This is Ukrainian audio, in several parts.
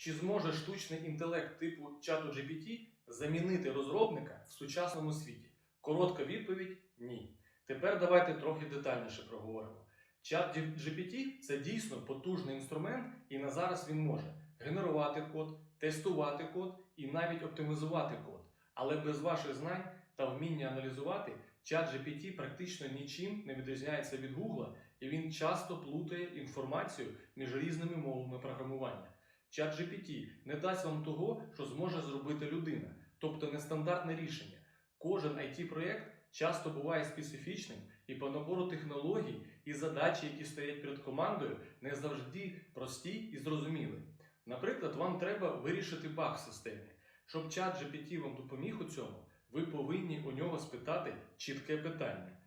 Чи зможе штучний інтелект типу чату GPT замінити розробника в сучасному світі? Коротка відповідь ні. Тепер давайте трохи детальніше проговоримо. Чат GPT – це дійсно потужний інструмент, і на зараз він може генерувати код, тестувати код і навіть оптимізувати код. Але без ваших знань та вміння аналізувати, чат GPT практично нічим не відрізняється від Google, і він часто плутає інформацію між різними мовами програмування. Чат GPT не дасть вам того, що зможе зробити людина, тобто нестандартне рішення. Кожен IT-проєкт часто буває специфічним, і по набору технологій і задачі, які стоять перед командою, не завжди прості і зрозумілі. Наприклад, вам треба вирішити баг в системі. Щоб чат GPT вам допоміг у цьому, ви повинні у нього спитати чітке питання.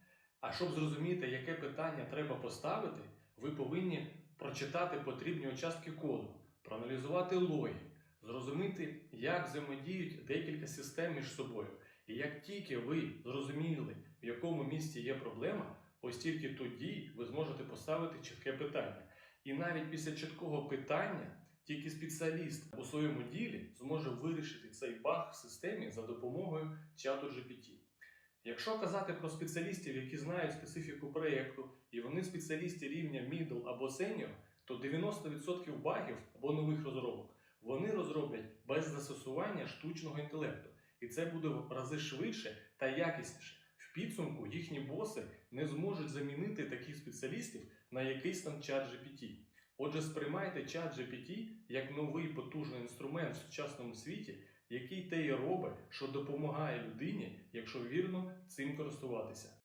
А щоб зрозуміти, яке питання треба поставити, ви повинні прочитати потрібні участки коду, проаналізувати логіку, зрозуміти, як взаємодіють декілька систем між собою. І як тільки ви зрозуміли, в якому місці є проблема, ось тільки тоді ви зможете поставити чітке питання. І навіть після чіткого питання тільки спеціаліст у своєму ділі зможе вирішити цей баг в системі за допомогою чату GPT. Якщо казати про спеціалістів, які знають специфіку проєкту, і вони спеціалісти рівня middle або senior, то 90% багів або нових розробок вони розроблять без застосування штучного інтелекту. І це буде в рази швидше та якісніше. В підсумку їхні боси не зможуть замінити таких спеціалістів на якийсь там чат GPT. Отже, сприймайте чат GPT як новий потужний інструмент в сучасному світі, який те й робить, що допомагає людині, якщо вірно цим користуватися.